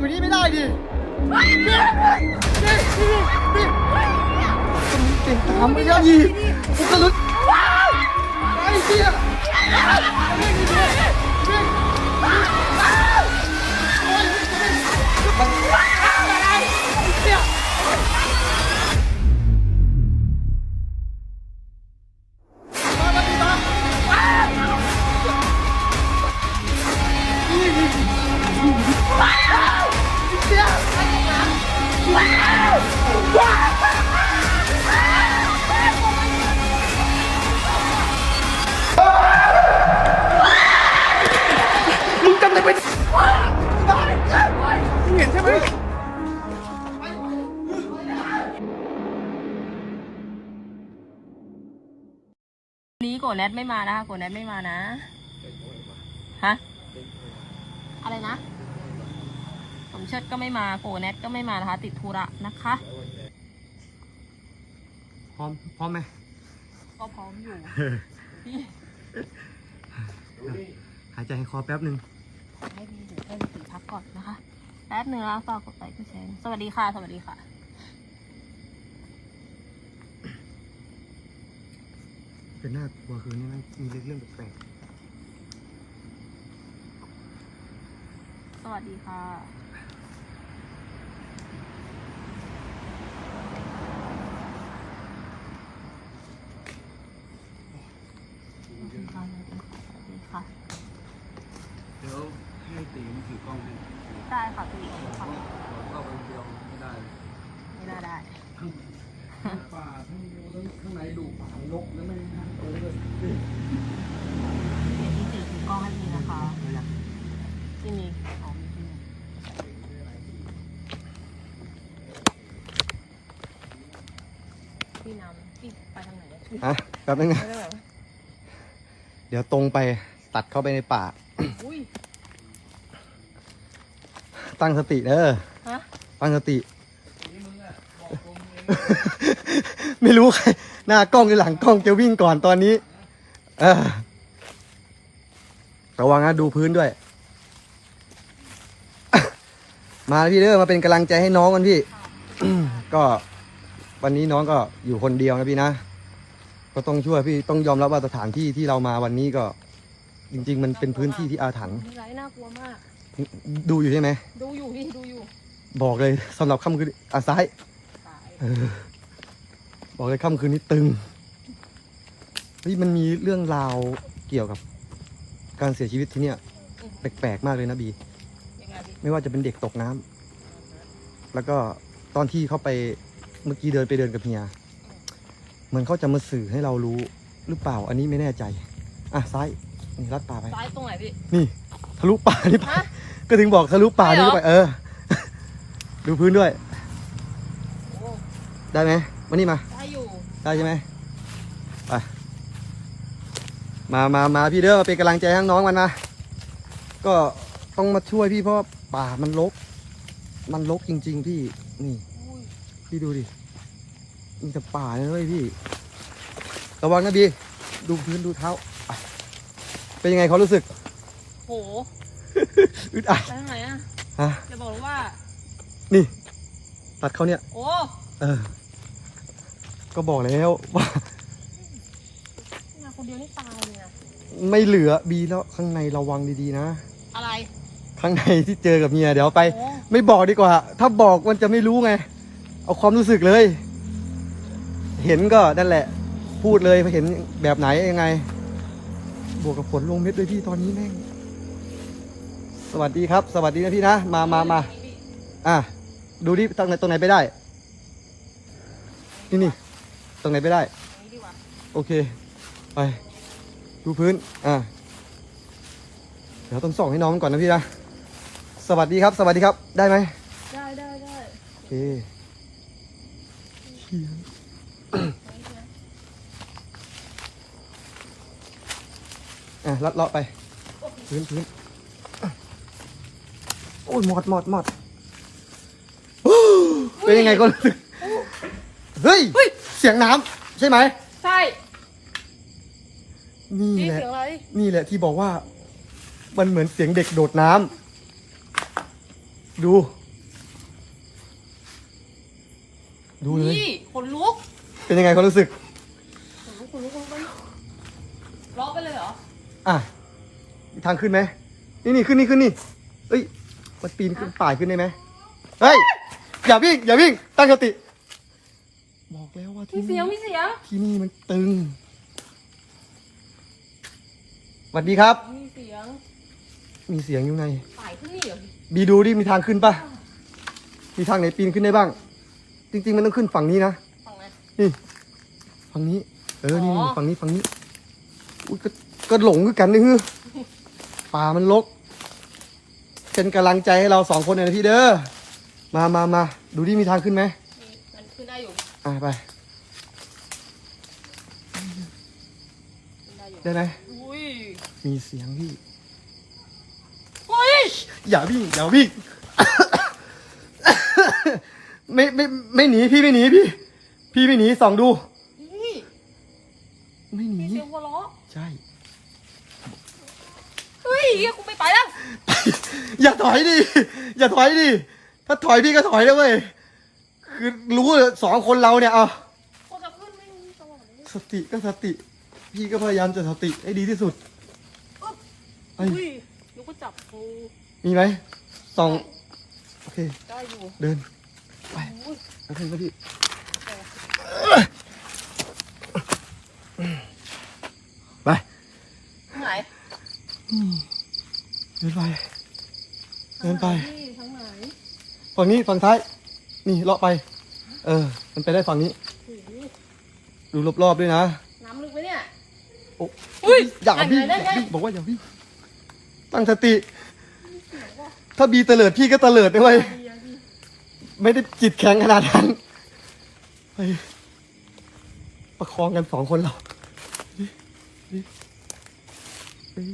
ำแบบนี้ไม่ได้ดินี่นี่นี่นี่เก่งตามไม่ได้ดิผมจะลุกไอ้เหี้ย โกแนทไม่มานะคะโกแนทไม่มานะ ฮะ อะไรนะผมเชิดก็ไม่มาโกแนทก็ไม่มานะคะ ติดธุระนะคะ พร้อม พร้อมไหมก็พร้อมอยู่พี่หายใจให้คอแป๊บหนึ่งให้พี่เดี๋ยวให้พี่พักก่อนนะคะ แป๊บหนึ่งแล้วฝากกดไลค์กดแชร์สวัสดีค่ะ สวัสดีค่ะ เป็นน่ากลัวคือนี่มันมีเรื่องแปลกสวัสดีค่ะ สวัสดีค่ะ สวัสดีค่ะ เดี๋ยวให้ตีมถือกล้องให้ได้ค่ะพี่ค่ะเข้าไปเดียวไม่ได้ ไม่น่าได้ทั้งป่าทั้งงูทั้ง ข้างในดุป่าลกแล้วไม่น่าเออเลยเดี๋ยวพี่ถือถือกล้องให้พี่นะคะๆระยะที่มีอ๋อมีที่มีพี่นำพี่ไปทางไหนอะแป๊บนึงนะไม่ได้แบบเดี๋ยวตรงไปตัดเข้าไปในป่า อุ้ยตั้งสติเด้อฮะตั้งสติ ไม่รู้ใคร หน้ากล้องหรือหลังกล้องจะวิ่งก่อนตอนนี้เออระวังนะดูพื้นด้วย มาพี่เด้อมาเป็นกำลังใจให้น้องกันพี่ ก็วันนี้น้องก็อยู่คนเดียวนะพี่นะ ก็ต้องช่วยพี่ต้องยอมรับว่าสถานที่ที่เรามาวันนี้ก็ จริง ๆ มันเป็นพื้นที่ที่อาถรรพ์มีไรน่ากลัวมาก ดูอยู่ใช่ไหม ดูอยู่พี่ดูอยู่ บอกเลยสำหรับค่ำคืนอะซ้ายตายเออ บอกเลยค่ำคืนนี้ตึงเฮ้ยมันมีเรื่องราวเกี่ยวกับ การเสียชีวิตที่เนี่ย แปลกๆมากเลยนะบี ยังไงพี่ไม่ว่าจะเป็นเด็กตกน้ำแล้วก็ตอนที่เขาไปเมื่อกี้เดินไปเดินกับเฮียเหมือนเขาจะมาสื่อให้เรารู้หรือเปล่า อันนี้ไม่แน่ใจ อะซ้ายนี่ลัดป่าไป ซ้ายตรงไหนพี่ นี่ ทะลุป่านี่ไปฮะก็ถึงบอกทะลุป่าใช่นี่เหรอไปเออ ดูพื้นด้วย โอ้ได้ไหมมานี่มา ได้อยู่ได้ใช่ไหมไปมามามาพี่เด้อมาเป็นกำลังใจให้น้องมันนะก็ต้องมาช่วยพี่เพราะว่าป่ามันรกมันรกจริง ๆ พี่นี่อุ้ยพี่ดูดิมีแต่ป่าเลยเว้ยพี่ ระวังนะบีดูพื้นดูเท้าไปเป็นยังไงเขารู้สึกโหอึดอัดไปทางไหนอะฮะจะบอกเลยว่า นี่ ตัดเขาเนี่ย โอ้ เออ ก็บอกแล้วว่างานคนเดียวนี่ตายเลยนะไม่เหลือบีแล้วข้างในระวังดีๆนะ อะไรข้างในที่เจอกับเมียเดี๋ยวไป โอ้ไม่บอกดีกว่า ถ้าบอกมันจะไม่รู้ไง เอาความรู้สึกเลย เห็นก็นั่นแหละ พูดเลยเห็นแบบไหนยังไง บวกกับฝนลงเม็ดด้วยพี่ตอนนี้แม่ง สวัสดีครับ สวัสดีนะพี่นะ มามามาอะ ดูดิตรงไหนตรงไหนไปได้ นี่นี่ ตรงไหนไปได้ อย่างนี้ดีกว่าโอเค ไป ดูพื้น อะ เดี๋ยวต้องส่องให้น้องก่อนนะพี่นะ สวัสดีครับ สวัสดีครับ ได้ไหม ได้ได้ได้โอเคเหี้ยอะลัดเลาะไป พื้นพื้นโอ้ยหมอดหมอดหมอด เป็นยังไงก็รู้สึกเฮ้ย เสียงน้ำใช่ไหม ใช่นี่นี่แหละ เสียงอะไรนี่แหละที่บอกว่า มันเหมือนเสียงเด็กโดดน้ำดู ดูเลยพี่ขนลุกเป็นยังไงความรู้สึก ขนลุกขนลุกขนลุกไปล็อกไปเลยเหรออะมีทางขึ้นไหมนี่นี่ขึ้นนี่ขึ้นนี่เอ้ย มันปีนขึ้นป่ายขึ้นได้ไหมเฮ้ย อย่าวิ่ง อย่าวิ่ง ตั้งสติบอกแล้วว่า มีที่เสียงนี่มีเสียงที่นี่มันตึงสวัสดีครับ มีเสียงมีเสียงอยู่ในป่ายขึ้นนี่เหรอบีดูดิมีทางขึ้นปะมีทางไหนปีนขึ้นได้บ้าง จริง ๆ มันต้องขึ้นฝั่งนี้นะ ฝั่งไหนนี่ฝั่งนี้ เออ นี่อ๋อ ฝั่งนี้ ฝั่งนี้ อุ้ยก็ก็หลงคือกันนี่ฮือป่ามันรกเป็นกำลังใจให้เราสองคนหน่อยนะพี่เด้อ มามามา ดูดิมีทางขึ้นไหมนี่มันขึ้นได้อยู่ อะไป ขึ้น ได้อยู่ได้ไหมอุ้ยมีเสียงพี่เฮ้ยอย่าวิ่งอย่าวิ่งไม่ไม่ไม่หนีพี่ไม่หนีพี่ พี่ไม่หนีส่องดูนี่ไม่หนี มีเสียงหัวเราะใช่ เฮ้ยเฮียกูไม่ไปแล้วอย่าถอยดิ อย่าถอยดิ ถ้าถอยพี่ก็ถอยแล้วเว้ย คือรู้เลยสองคนเราเนี่ยเอา กูจะขึ้นไม่มีจังหวะนี้สติก็สติ พี่ก็พยายามจะสติให้ดีที่สุดเอ้ยอุ้ยนึกว่าจับกูมีไหมส่องโอเค ได้อยู่เดิน ไปอุ้ยโอเคก็พี่ไปทางไหนเดินไป เดินไปพี่ทางไหนฝั่งนี้ฝั่งท้าย นี่เลาะไป เออ มันไปได้ฝั่งนี้โอ้โหดูรอบๆด้วยนะ น้ำลึกไหมเนี่ย โอ้อุ้ยอย่าพี่ได้อไงย่าพี่บอกว่าอย่าพี่ตั้งสติ ถ้าบีเตลิดพี่ก็เตลิดด้วยไม่ได้จิตแข็งขนาดนั้นไปประคองกันสองคนเราดิดิเฮ้ย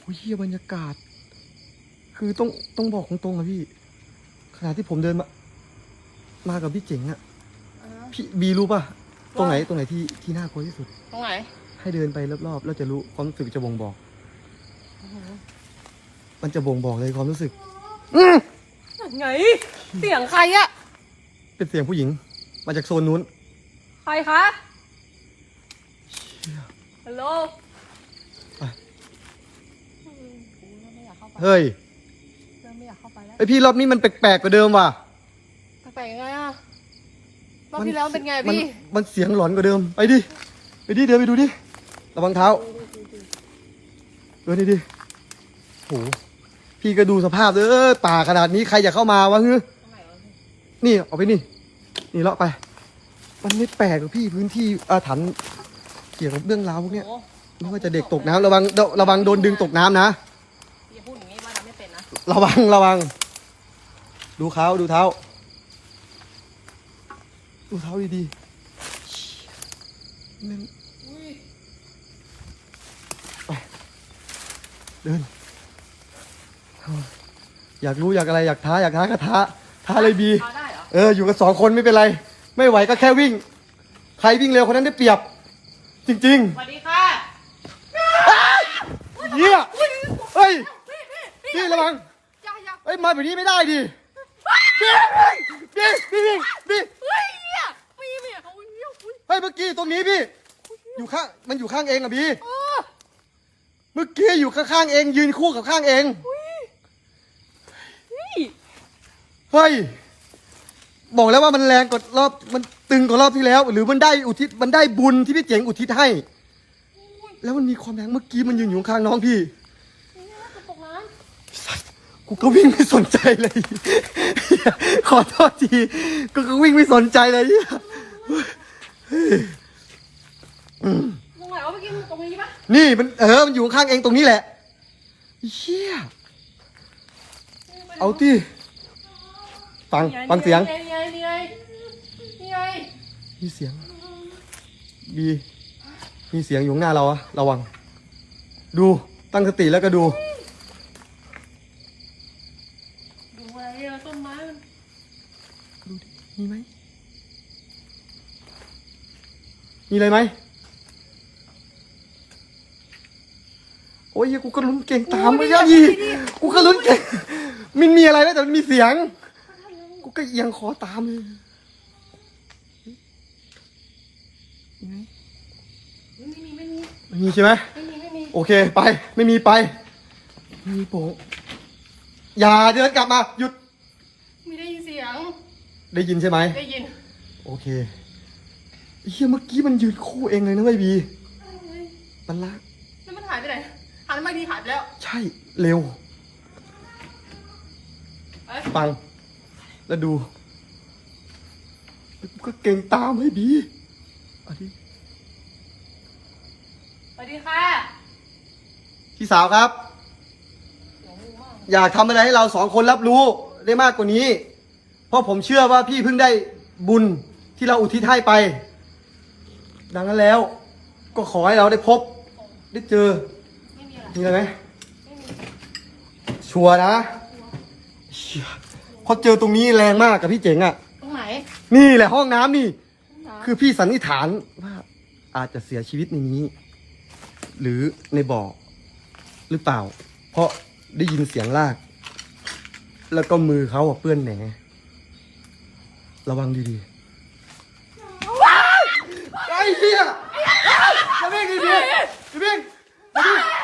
โอ้ยเฮียบรรยากาศ คือต้องต้องบอกตรงๆอะพี่ ขณะที่ผมเดินมา มากับพี่เจ๋งอะอ่าฮะพี่บีรู้ป่ะ ตรงไหนว่าตรงไหนที่ที่น่ากลัวที่สุด ตรงไหน ให้เดินไปรอบๆแล้วจะรู้ความรู้สึกจะบ่งบอกโอ้โหมันจะบ่งบอกเลยความรู้สึกไง เสียงใครอะเป็นเสียงผู้หญิง มาจากโซนนู้น ใครคะ ฮัลโหลไปอืมกูเริ่มไม่อยากเข้าไปเฮ้ยเริ่มไม่อยากเข้าไปแล้วไอพี่รอบนี้มันแปลกๆกว่าเดิมว่ะแปลกๆยังไงอะรอบที่แล้วเป็นไงมันพี่ มันเสียงหลอนกว่าเดิม ไปดิ ไปดิเดินไปดูดิ ระวังเท้าเดินดิดิโหพี่ก็ดูสภาพเด้อป่าขนาดนี้ใครอยากเข้ามาวะฮึตรงไหนวะพี่นี่เอาไปนี่ นี่เลาะไป มันไม่แปลกหรอกพี่พื้นที่อาถรรพ์เกี่ยวกับเรื่องราวพวกเนี้ยโอ้ไม่ว่าจะเด็กตกน้ำระวังระวังโดนดึงตกน้ำนะอย่าพูดอย่างนี้ว่าน้ำไม่เป็นนะระวังระวัง ดูเท้าดูเท้า ดูเท้าดีๆเชี่ยแม่ง อุ้ย เดิน อยากรู้อยากอะไรอยากท้าอยากท้าก็ท้า ท้าเลยบีพาได้เหรอเอออยู่กันสองคนไม่เป็นไร ไม่ไหวก็แค่วิ่ง ใครวิ่งเร็วคนนั้นได้เปรียบ จริงสวัสดีค่ะๆเยี่ยเฮ้ยพี่พี่พี่ระวังอย่าอย่าเอ้ยมาแบบนี้ไม่ได้ดิพี่พี่พี่พี่พี่เฮ้ยเหี้ยพี่เนี่ยเขาเหี้ยอุ้ยเฮ้ยเมื่อกี้ตรงนี้พี่ อยู่ข้างมันอยู่ข้างเองอะพี่เออ เมื่อกี้อยู่ข้างๆเอง ยืนคู่กับข้างเองนี่เฮ้ยบอกแล้วว่ามันแรงกว่ารอบมันตึงกว่ารอบที่แล้ว หรือมันได้อุทิศมันได้บุญที่พี่เจ๋งอุทิศให้ แล้วมันมีความแรงเมื่อกี้มันยืนอยู่ข้างน้องพี่นี่น่าจะตกน้กูก็วิ่งไม่สนใจเลย ขอโทษที กูก็วิ่งไม่สนใจเลยเหี้ยำตรงไหนวะเมื่อ กี้มันตรงนี้ปะนี่มันเออ มันอยู่ข้างเองตรงนี้แหละเชี่ยเอาที่ฟังฟังเสียงนี่ไงนี่ไงนี่ไงมีเสียงบีมีเสียงอยู่ข้างหน้าเราอะระวัง ดูตั้งสติแล้วก็ดูดูอะไรอะต้นไม้มันดูดิมีไหมมีอะไรไหม โอ้ยกูก็ลุ้นเก่งตามไปยัยีกูก็ลุ้นเก่งมันมีอะไรนะแต่มันมีเสียง กูก็เอียงคอตามเลยยังไงไม่มีไม่มีไม่มีใช่ไหมไม่มีไม่มีโอเคไป ไม่มีไปไม่มีโป่งอย่าเดินกลับมาหยุด ไม่ได้ยินเสียง ได้ยินใช่ไหมได้ยิน โอเคเฮียเมื่อกี้มันยืนคู่เองเลยนะเว้ยบีเฮ้ยมันลากแล้วมันหายไปไหน หันมาดีหายไปแล้ว ใช่ เร็ว เอ้ยฟัง แล้วดูแล้วกูก็เก่งตามให้บีเอันนี้สวัสดีค่ะพี่สาวครับเสียงงูมากอยากทำอะไรให้เราสองคนรับรู้ได้มากกว่านี้ เพราะผมเชื่อว่าพี่เพิ่งได้บุญที่เราอุทิศให้ไป ดังนั้นแล้ว ก็ขอให้เราได้พบ ได้เจอไม่มีอะไรมีอะไรไหมไม่มีชัวร์นะเชี่ยเพราะเจอตรงนี้แรงมากกับพี่เจ๋งอะ่ะ ตรงไหนนี่แหละห้องน้ำนี่ห้องน้ำคือพี่สันนิษฐานว่าอาจจะเสียชีวิตในนี้ หรือในบ่อหรือเปล่า เพราะได้ยินเสียงลาก แล้วก็มือเขาอะเปื้อนแหนระวังดีๆว้ายไอ้เหี้ยจะเบ่งดิพี่จะเบ่งจะเบ่งอ้ายโ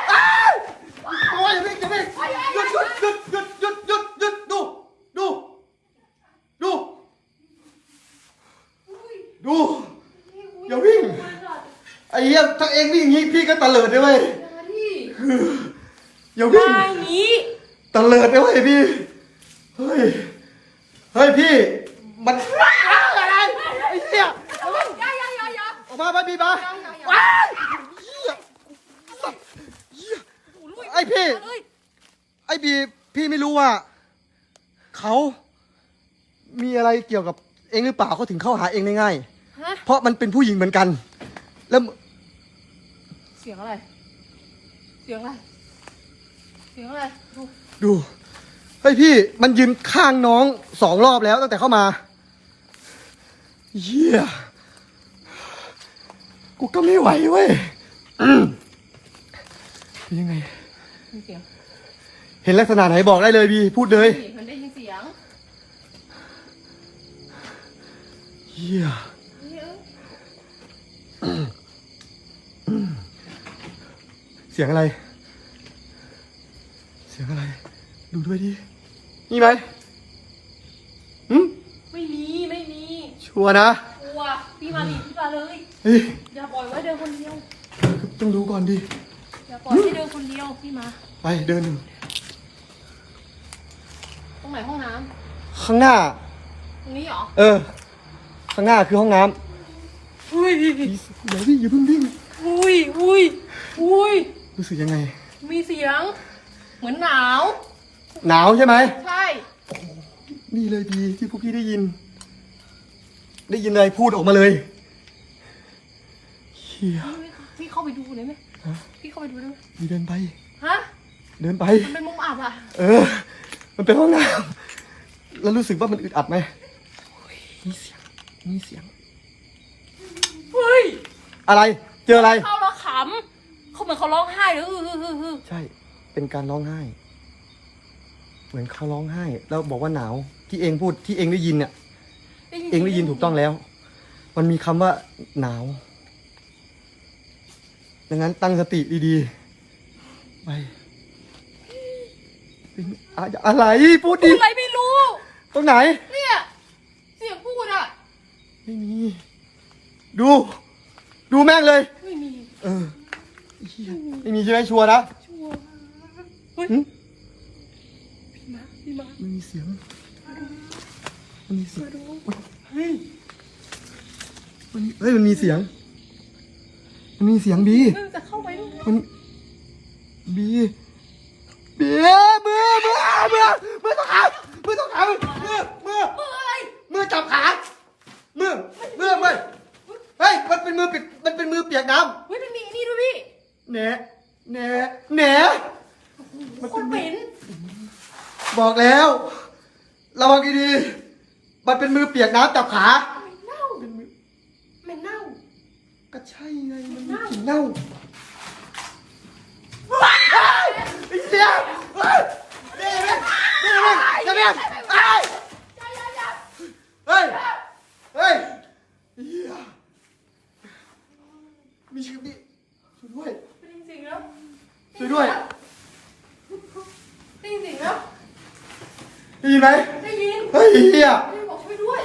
อย่าเบ่งอย่าเบ่งหยุดหยุดหยุดหยุดหยุดหยุดหยุดดู ดู ดู ดู อย่าวิ่ง ไอ้เหี้ยถ้าเองวิ่งอย่างนี้พี่ก็ตะเลิดเลยเว้ยมอย่าวิ่งมาอย่างนี้ตะเลิดเลยเว้ยพี่ เฮ้ย เฮ้ยพี่ มันอะไรไอ้เหี้ยอย่าอย่าอย่าอย่าอกมาไปพี่มาอย่าอย่าว้ายเหี้ยสัตว์เหี้ย ไอ้พี่ เอ้ยไอ้บีพี่ไม่รู้ว่า เขามีอะไรเกี่ยวกับเองหรือเปล่าเขาถึงเข้าหาเองได้ง่าย ฮะ เพราะมันเป็นผู้หญิงเหมือนกัน แล้วเสียงอะไร เสียงอะไร เสียงอะไรดูดูเฮ้ยพี่มันยืนข้างน้องสองรอบแล้วตั้งแต่เข้ามาเยี่ยกูก็ไม่ไหวเว้ยอืมเป็นยังไง มีเสียงเห็นลักษณะไหนบอกได้เลยบีพูดเลยนี่มันได้ยินเสียงเยี่ยเฮ้ยเสียงอะไร เสียงอะไร ดูด้วยดินี่ไหมหืมไม่มีไม่มีชัวร์นะกลัวพี่มาดิพี่มาเลยเฮ้ยอย่าปล่อยไว้เดินคนเดียวต้องดูก่อนดิ อย่าปล่อยให้เดินคนเดียวพี่มา ไปเดินหนึ่งตรงไหนห้องน้ข้างหน้าำตรงนี้เหรอเออ ข้างหน้าคือห้องน้อุ้ยำอย่าวิ่งอย่าเพิ่งวิ่งอุ้ยอุ้ยอุ้ยรู้สึกยังไง มีเสียง เหมือนหนาว หนาวใช่ไหม ใช่นี่เลยพี่ที่พวกพี่ได้ยิน ได้ยินอะไรพูดออกมาเลยเฮียพี่เข้าไปดูหน่อยไหมพี่เข้า ไปดูได้ไหมพี่เดินไป ฮะ เดินไป มันเป็นมุมอับอะ เออ มันเป็นห้องน้ำแล้วรู้สึกว่ามันอึดอัดไหมมีเสียง มีเสียง เฮ้ย อะไร เจออะไร เข้าแล้วขำเขาเหมือนเขาร้องไห้เลยฮึฮึฮึฮึใช่ เป็นการร้องไห้ เหมือนเขาร้องไห้ แล้วบอกว่าหนาว ที่เองพูดที่เองได้ยินเนี่ย เองได้ยินถูกต้องแล้ว มันมีคำว่าหนาว ดังนั้นตั้งสติดีๆ ไปเป็นอะอะไรพูดพูดิดอะไรไม่รู้ ตรงไหน เนี่ย เสียงพูดอะ ไม่มี ดู ดูแม่งเลย ไม่มี เออเหี้ยไม่มีใช่ไหมชัวร์นะชัวร์เฮ้ย หึพี่มาพี่มามันมีเสียงมันมีเสียงเฮ้ย มันเฮ้ย มันมีเสียงมั นมีเสียงบีเออจะเข้าไปด้วยมันบีบีมือมือมือมือมือต้องขามือต้องขามือมือมือมืออะไรมือจับขามือมือมือเฮ้ยมันเป็นมือปิดมันเป็นมือเปียกน้เฮ้ยมันมีไอ้นี่ด้วยพี่ำแหน่แหน่แหน่คนเหม็นบอกแล้วระวังดีๆมันเป็นมือเปียกน้ำจับขา เหม็นเน่า เป็นมือ เหม็นเน่า ก็ใช่ไงมันมีกลิ่นเน่าไอ้เสียเฮ้ยนี่แม่งนี่แม่งม่งเฮ้ยเฮ้ยเฮ้ยเหี้ยมีชีวิตช่วยด้วย ได้ยินเสียงแล้วช่วยด้วยได้ยินเสียงแล้วได้ยินไหมได้ยินเฮ้ยเฮียได้ยินบอกช่วยด้วย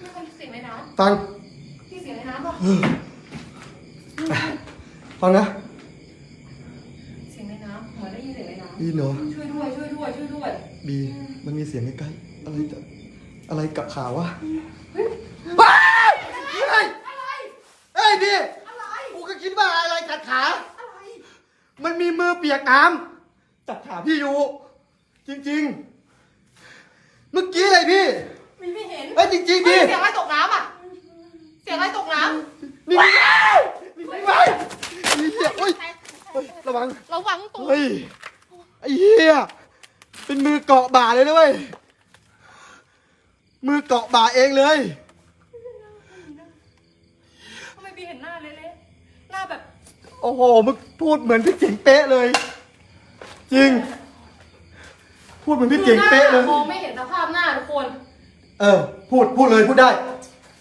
มีคนเสียงในน้ฟัง ฟังนะเสียงในน้ำเหมือนได้ยินเสียงในน้ได้ยินเหรอำช่วยด้วยช่วยด้วยช่วยด้วยบีมันมีเสียงใกล้ๆอะไรจะอะไรกับขาวะเฮ้ยว้ายเฮ้ยอะไรเฮ้ยบีอะไรกูก็คิดว่าอะไรกัดขา อะไร มันมีมือเปียกน้ำจับขาพี่อยู่จริง ๆ เมื่อกี้เลยพี่มีไม่เห็นเอ้ยจริงๆเฮ้พี่ยเสียงอะไรตกน้ำอะ เสียงอะไรตกน้ำ นี่นี่ไว้นี่เหี้ยโอ้ยเฮ้ย ระวัง ระวังตัว เฮ้ย ไอ้เหี้ย เป็นมือเกาะบ่าเลยนะเว้ยมือเกาะบ่าเองเลย ทำไมบีเห็นหน้าเละๆหน้าแบบโอ้โห มึงพูดเหมือนพี่เจ๋งเป๊ะเลย จริง พูดเหมือนพี่เจ๋งเป๊ะเลย มองไม่เห็นสภาพหน้าทุกคนเออ พูด พูดเลย พูดได้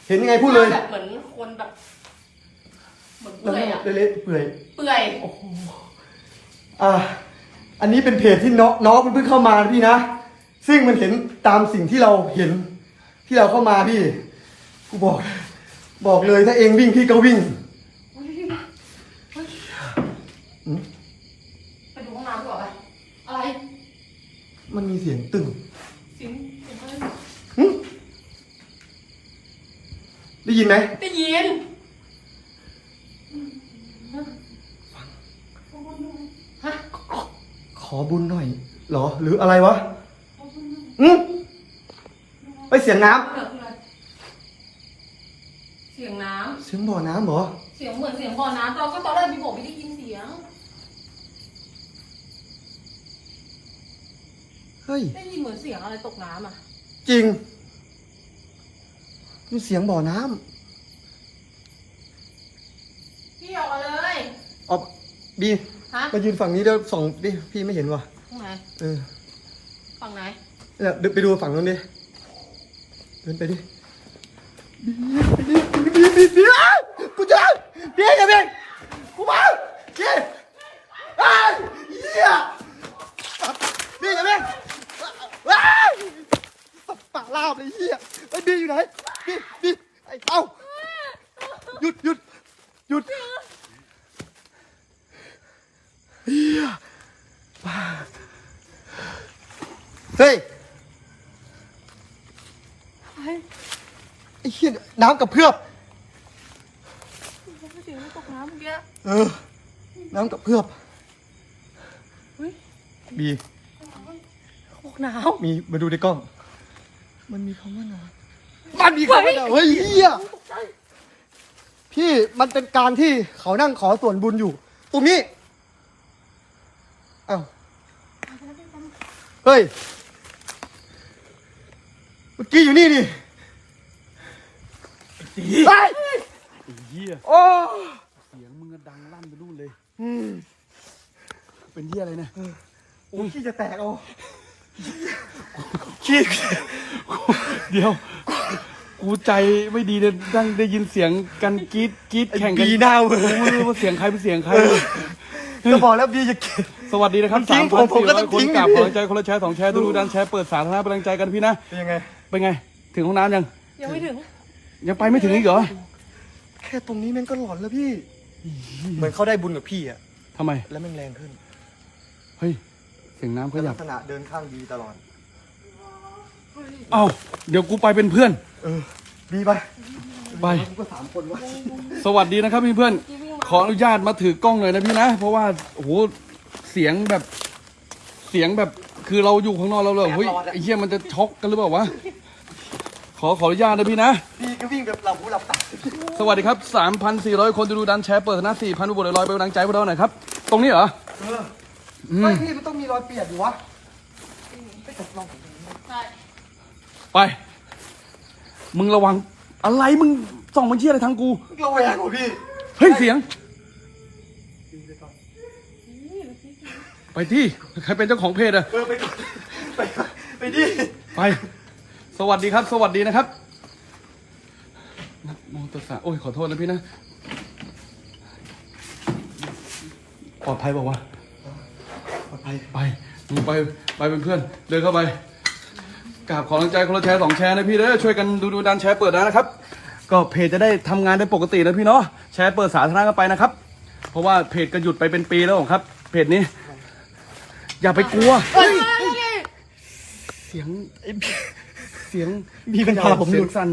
เห็นยังไงพูดเลยหน้าแบบเหมือนคนแบบ เหมือนเปื่แล้วอยอะเละๆเปื่อย เปื่อยอ่าอันนี้เป็นเพจที่น้องน้องมันเพิ่งเข้ามานะพี่นะ ซึ่งมันเห็นตามสิ่งที่เราเห็นที่เราเข้ามาพี่กูบอก บอกเลยถ้าเองวิ่งพี่ก็วิ่งเฮ้ยเฮ้ยไปดูห้องน้ำดีกว่าไปอะไรมันมีเสียงตึงเสิงเสียงอะไรหึได้ยินไหมได้ยินฮะ ข อบุญหน่อยเหรอ หรืออะไรวะอืมไปเสียงน้เกิดอะไรเสียงน้ำเสียงบ่อน้ำเหรอำเสียงเหมือนเสียงบ่อน้ำตอนก็ตอนแรกบีบอกไม่ได้ยินเสียง เฮ้ย ได้ยินเหมือนเสียงอะไรตกน้ำอะจริงมีเสียงบ่อน้พี่ออกมาเลยำเอาบี ฮะมายืนฝั่งนี้เดี๋ยวส่องดิพี่ไม่เห็นว่ะตรงไหนเออฝั่งไหนเนี่ยเดินไปดูฝั่งนู้นดิเดินไปดิบีบีบีบีบีอ้าวกูจะบีอย่าบีกูมาบีอ้าวเหี้ยบีอย่าบีว้าวสับปะลาบเลยเหี้ยไอ้บีอยู่ไหนบีบีไอ้เอ้าหยุดหยุดหยุดเหี้ยเฮ้ย ไอ้เหี้ย น้ำกับเพื่อบเสียงตกน้ำเมื่อกี้เออ น้ำกับเพื่อบเฮ้ยบีตกน้มีมาดูในกล้อง มันมีคำว่านอนมันมีคำว่านอนเฮ้ยเหี้ยพี่มันเป็นการที่เขานั่งขอส่วนบุญอยู่ ตรงนี้อ้าวเฮ้ยเมื่อกี้อยู่นี่นี่เฮ้ย เหี้ยโอ้เสียงมึงอะดังลั่นไปนู่นเลย อืมเป็นเหี้ยอะไรเนี่ยโอ้ยขี้จะแตกเอาขี้เดี๋ยว กูใจไม่ดีเลยดังได้ยินเสียงกันกรีดกรีดแข่งกันบีหน้าเว้กูยไม่รู้ว่าเสียงใครเป็นเสียงใคร ก็บอกแล้วบีจะเก็บ สวัสดีนะครับทิ้สางมผพันมผมสี่ก็ร้ต้ออยงคนทิ้งกลับดิกำลังใจคนละแชร์สองแชร์ดูดันแชร์เปิดสาธารณะกำลังใจกันพี่นะ เป็นยังไง เป็นไง ถึงห้องน้ำยังำยังไม่ถึง ยังไปไม่ถึงอีกเหรอ แค่ตรงนี้แม่งก็หลอนแล้วพี่ เหมือนเขาได้บุญกับพี่อะทำไม แล้วแม่งแรงขึ้นเฮ้ย เสียงน้ำขแล้วยัลับกษณะเดินข้างบีตลอด เอ้าเดี๋ยวกูไปเป็นเพื่อน เออบีไปไป กูก็สามคนวะสวัสดีนะครับพี่เพื่อน ขออนุญาตมาถือกล้องหน่อยนะพี่นะ เพราะว่าโอ้โหเสียงแบบเสียงแบบคือเราอยู่ข้างนอกเราเลยเฮ้ยไอ้เหี้ยมันจะช็อกกันหรือเปล่าวะข อขออนุญาตนะพี่นะบีก็วิ่งแบบหลับหูหลับตาสวัสดีครับ 3,400 คนดูดันแชร์เปิดนะ4,000อุบลลอยไปกำลังใจพวกเราหน่อยครับ ตรงนี้เหรอ เออไม่พี่มันต้องมีรอยเปียกอยู่วะไปจับลองใช่ไป มึงระวังอะไรมึงส่องมันเชี่ยอะไรทางกู ระแวงกว่าพี่เฮ้ย เสียงบีไปก่อนไปที่ใครเป็นเจ้าของเพจอะเออไปก่อนไปก่อนไปดิไป สวัสดีครับ สวัสดีนะครับนะโมตัสสะโอ้ยขอโทษนะพี่นะ ปลอดภัยบอกว่าวปลอดภัยะไปมึงไปไปเป็นเพื่อน เดินเข้าไปกราบขอกำลังใจคนละแชร์สองแชร์นะพี่เด้อช่วยกันดูดูดันแชร์เปิดนะครับ ก็เพจจะได้ทำงานได้ปกตินะพี่เนาะแชร์เปิดสาธารณะกันไปนะครับ เพราะว่าเพจก็หยุดไปเป็นปีแล้วครับ เพจนี้ อย่าไปกลัว เสียงเสียงมีปัญหาผมหเสีลุยดงสั่น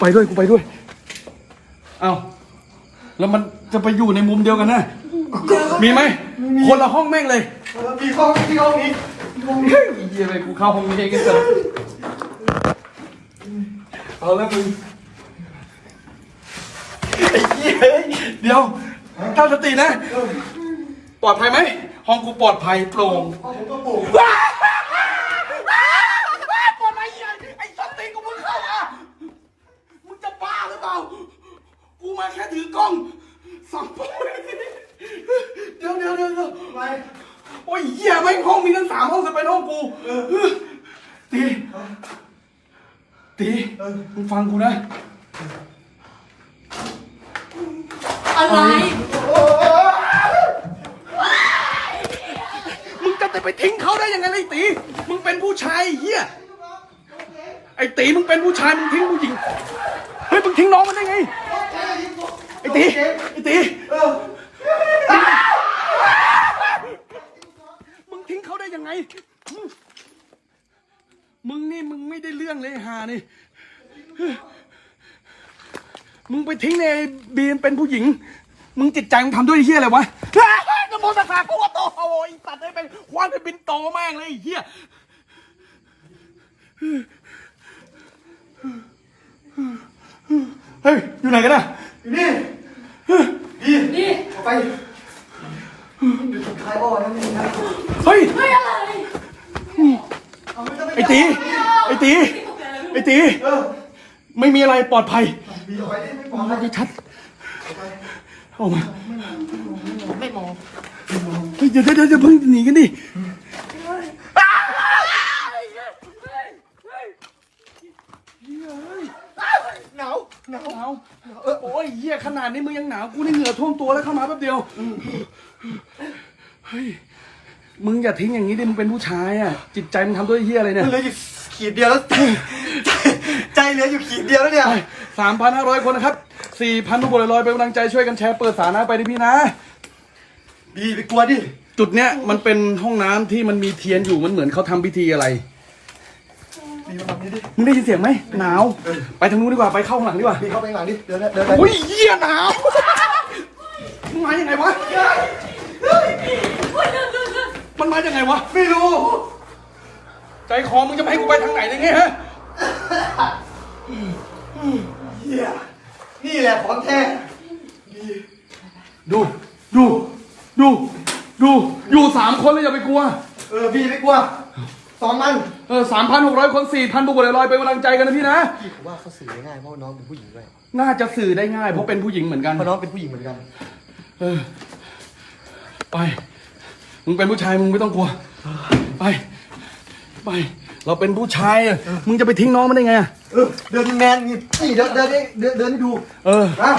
ไปด้วยกูไปด้วย เอาแล้วมันจะไปอยู่ในมุมเดียวกันนะมีไหมคนละห้องแม่งเลยเออมีห้องมีห้องนี้มีห้องนี้เยี่ยไปกูเข้าห้องนี้เองกันเถอะเอาแล้วมึงไอ้เหี้ยเดี๋ยวตั้งสตินะ ปลอดภัยไหมห้องกูปลอดภัยโปร่งห้องผมก็ปลูก ว้าวปลอดภัยยังไอ้สติกูมึงเข้ามามึงจะบ้าหรือเปล่า กู มาแค่ถือกล้องสองปเดี๋ยวเดี๋ยวเดี๋ยวเดี๋ยวไปโอ้ยเหี้ยแม่งห้องมีทั้งสามห้องจะเป็นห้องกูตีตีมึงฟังกูนะอะไร มึงจะไปทิ้งเขาได้ยังไงไอ้ตี มึงเป็นผู้ชายไอ้เหี้ย ไอ้ตีมึงเป็นผู้ชายมึงทิ้งผู้หญิง เฮ้ยมึงทิ้งน้องมันได้ไงไอ้ ตีไอ้ตีเออมึงทิ้งเขาได้ยังไง มึงนี่มึงไม่ได้เรื่องเลยฮานี่ มึงไปทิ้งในบีมเป็นผู้หญิง มึงจิตใจมึงทำด้วยไอ้เฮียอะไรวะนโมตัสสะกูว่าโตโอ้ยตัดได้เป็นควันเป็นบินโตแม่งเลยไอ้เฮียเฮ้ย อยู่ไหนกันน่ะอยู่นี่ ดีดีออกไปเดี๋ยวสุดท้ายอ้อนะนี่นะเฮ้ยไม่อะไรเอาไม่ต้องไปไอ้ตี ไอ้ตี ไอ้ตี เออไม่มีอะไรปลอดภัยบีออกไปดิไม่ปลอดมัภันยจะชัดออกมา ไม่มองเฮ้ยเดี๋ยวเดี๋ยวเดี๋ยวเพิ่งหนีกันดิ หนาวหนาวหนาวเออโอ้ยเหี้ยขนาดนี้มึงยังหนาวกูนี่เหงื่อท่วมตัวแล้วเข้ามาแป๊บเดียวเฮ้ยมึงอย่าทิ้งอย่างนี้ดิมึงเป็นผู้ชายอะ จิตใจมึงทำด้วยเหี้ยอะไรเนี่ยเหลืออยู่ขีดเดียวแล้วใจเหลืออยู่ขีดเดียวแล้วเนี่ยสามพันห้าร้อยคนนะครับสี่พันทุกคนลอยๆเป็นกำลังใจช่วยกันแชร์เปิดสาธารณะไปดิพี่นะบีไปกลัวดิจุดเนี้ยมันเป็นห้องน้ำที่มันมีเทียนอยู่มันเหมือนเขาทำพิธีอะไร บีมาทำนี้ดิมึงได้ยินเสียงไหมหนาว ไปทางนู้นดีกว่าไปเข้าข้างหลังดีกว่าบีเข้าไปข้างหลังดิ เดินนะเดินไปอุ้ยเหี้ยหนาว มึงมายังไงวะ มันมายังไงวะ ไม่รู้ ใจคอมึงจะมาให้กูไปทางไหนเนี่ยฮะเฮียนี่แหละของแท้ ดู ดู ดู ดู อยู่สามคนเลยอย่าไปกลัว เออบีไม่กลัว สองมันเออสามพันหกร้อยคนสี่พันบุคคลลอยๆเป็นกำลังใจกันนะพี่นะพี่ผมว่าเขาสื่อได้ง่ายเพราะว่าน้องเป็นผู้หญิงด้วยน่าจะสื่อได้ง่ายเพราะเป็นผู้หญิงเหมือนกัน เพราะน้องเป็นผู้หญิงเหมือนกัน เออ ไป มึงเป็นผู้ชายมึงไม่ต้องกลัว ไป ไป เราเป็นผู้ชายอะมึงจะไปทิ้งน้องมันได้ไงอะเออเดินแมนนี่นี่เดินเดินนี่เดินเดินให้ดูเออ นะ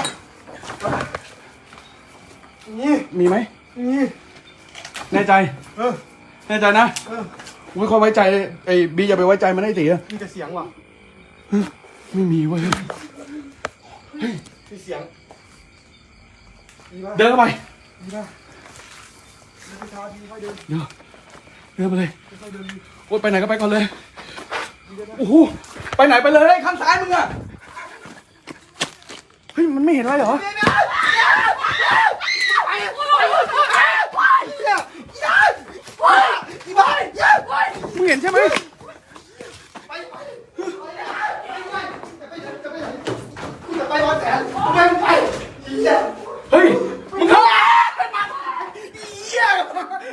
นี่มีไหมนี่แน่ใจ เออแน่ใจนะ เออ กูไม่ค่อยไว้ใจเลยไอ้บีอย่าไปไว้ใจมันไอ้ตีอะมีแต่เสียงว่ะไม่มีเว้ยมีเสียงดีมากเดินเข้าไปดีมากเดินช้าดีค่อยเดินเดี๋ยวเดินไปเลยค่อยเดินโอ๊ยไปไหนก็ไปก่อนเลยโอ้โหไปไหนไปเลยข้างซ้ายมึงอะเฮ้ยมันไม่เห็นอะไรเหรอที่บ้านอย่าไป มึงเห็นใช่ไหมไปไปไปจะไปไหนจะไปร้อยแสนไปไปเฮียเฮ้ย มึงเข้าเหี้ย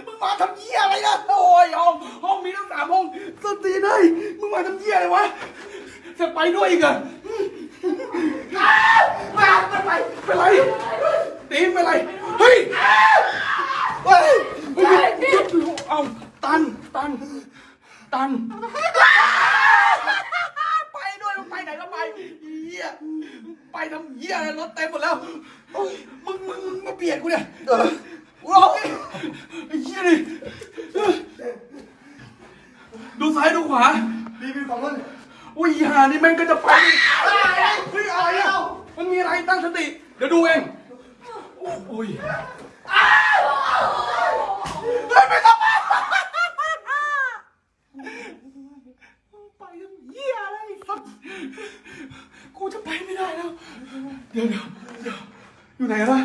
มึงมาทำเหี้ยอะไรนะโอ้ยห้องห้องมีทั้งสามห้องสตีนเลยมึงมาทำเหี้ยอะไรวะ จะไปด้วยอีกเหรอะมาไปไปเป็นไรตีเป็นไร เฮ้ย เฮ้ยเฮ้ยหยุดเอาตัน ตัน ตัน ไปด้วยมึงไปไหนก็ไปเหี้ยไปทำเหี้ยอะไรรถเต็มหมดแล้วโอ้ยมึงมึงมึงมาเบียดกูเนี่ยเออโอ้ยไอ้เหี้ยดิดูซ้ายดูขวาพี่พี่ของมันอุ้ยหานี่แม่งก็จะไปเฮ้ยอะไรอะมันมีอะไรตั้งสติ เดี๋ยวดูเองโอ้ยเฮ้ยไม่ต้องมาไปทำเหี้ยอะไรสักกูจะไปไม่ได้แล้ว เดี๋ยวเดี๋ยวเดี๋ยวอยู่ไหนล่ะ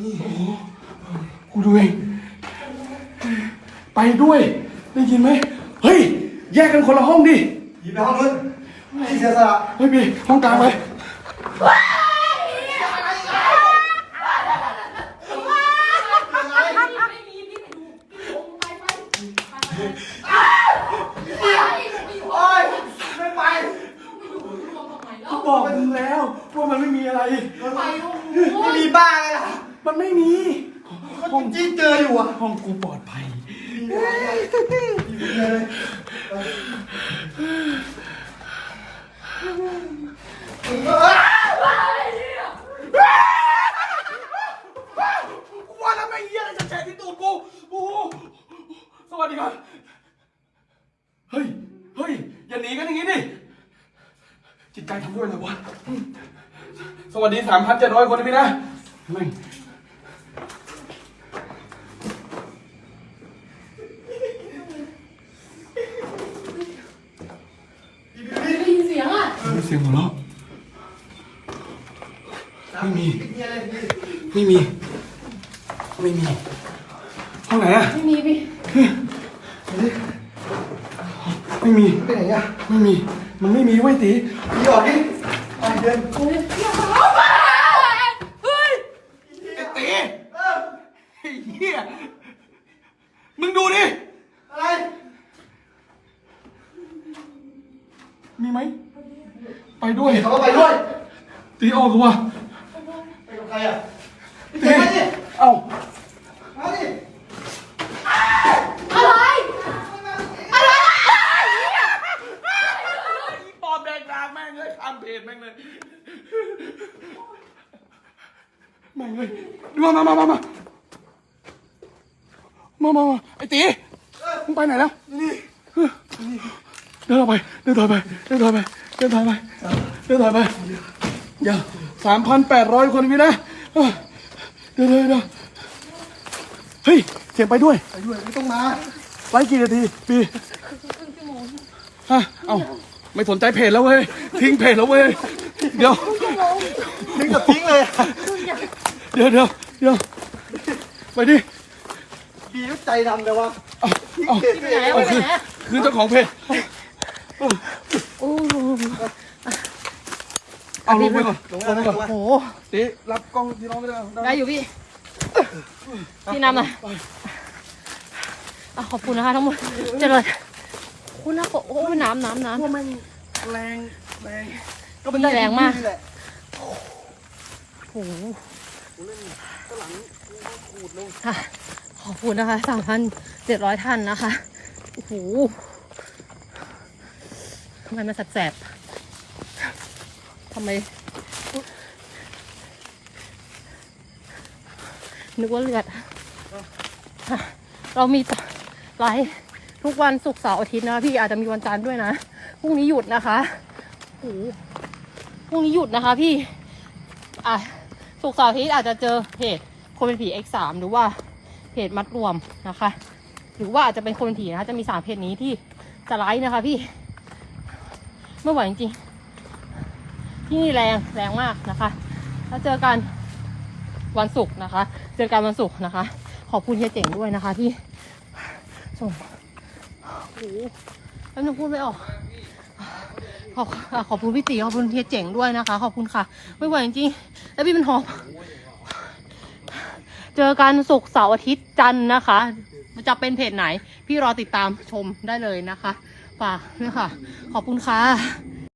นี่โอ้โหกูดูเองไปด้วย ได้ยินไหมเฮ้ย แยกกันคนละห้องดิพี่ไปห้องนู้นพี่เสียสละเฮ้ยพี่ห้องกลางไป บอกมึงแล้วว่ามันไม่มีอะไรไม่มีบ้าเลยล่ะมันไม่มีห้องจี้เจออยู่อะห้องกูปลอดภัยกูว่าแล้วไม่เหี้ยอะไรจะแฉะที่ตูดกูโอ้โหสวัสดีครับ เฮ้ย เฮ้ย อย่าหนีกันอย่างนี้ดิ จิตใจทำด้วยอะไรวะอืมสวัสดีสามพันเจ็ดร้อยคนนะพี่นะแม่งได้ยินเสียงอะ มีเสียงหัวเราะไม่มี ไม่มี ไม่มี ห้องไหนอะไม่มีพี่ ไม่มี ไปไหนอะไม่มี มันไม่มีไว้ยตีพี่ออกดิไปเดินเฮ้ยไอ้ตีไอ้เหี้ยมึงดูดิ อะไร มีไหม ไปด้วย เขาก็ไปด้วย ตีออกกูว่ะ มามามามามามามาไอ้ตีมึงไปไหนแล้วเดินออกไป เดินถอยไป เดินถอยไป เดินถอยไป เดินถอยไปเดี๋ยวสามพันแปดร้อยคนพี่นะเดินเลยเดินเฮ้ย เสียงไปด้วย ไปด้วยไม่ต้องมาไปกี่นาทีปีฮะ เอาไม่สนใจเพจแล้วเว้ย ทิ้งเพจแล้วเว้ย เดี๋ยว ทิ้งกับทิ้งเลย เดี๋ยวเดี๋ยว เดี๋ยวไปดิพี่ก็ใจดำเลยวะเอาเอาเกลียดตัวเองเอาคืนคืนเจ้าของเพจโอ้เอาลงไปก่อนลงมาลงมาโหตีรับกล้องที่น้องไม่ได้ได้อยู่พี่พี่นำหน่อยอะขอบคุณนะคะทั้งหมดเจริญคุณนะโอ้ยน้ำน้ำน้ำพวกแม่งแรงแรงก็เป็นแรงมากนี่แห ละโอ้โหค่ะ ขอบคุณนะคะสามพันเจ็ดร้อยท่านนะคะ โอ้โหทำไมมันแสบๆทำไม นึกว่าเลือดอะเรามีไลฟ์ทุกวันศุกร์เสาร์อาทิตย์นะพี่อาจจะมีวันจันทร์ด้วยนะ พรุ่งนี้หยุดนะคะโอ้โหพรุ่งนี้หยุดนะคะพี่ อะสุกร์เสาร์อาทิตย์อาจจะเจอเพจ คนเป็นผี X3 หรือว่าเพจมัดรวมนะคะ หรือว่าอาจจะเป็นคนเป็นผีนะคะจะมีสามเพจนี้ที่จะไลฟ์นะคะพี่ไม่ไหวจริงๆที่นี่แรงแรงมากนะคะแล้วเจอกันวันศุกร์นะคะ เจอกันวันศุกร์นะคะ ขอบคุณเฮียเจ๋งด้วยนะคะที่ส่งโอ้โหแล้วนึกพูดไม่ออกขอบอะขอบคุณพี่ตีขอบคุณเฮียเจ๋งด้วยนะคะ ขอบคุณค่ะ ไม่ไหวจริงๆแล้วพี่เป็นหอบ เจอกันศุกร์เสาร์อาทิตย์จันทร์นะคะ จะเป็นเพจไหน พี่รอติดตามชมได้เลยนะคะฝากด้วยค่ะ ขอบคุณค่ะ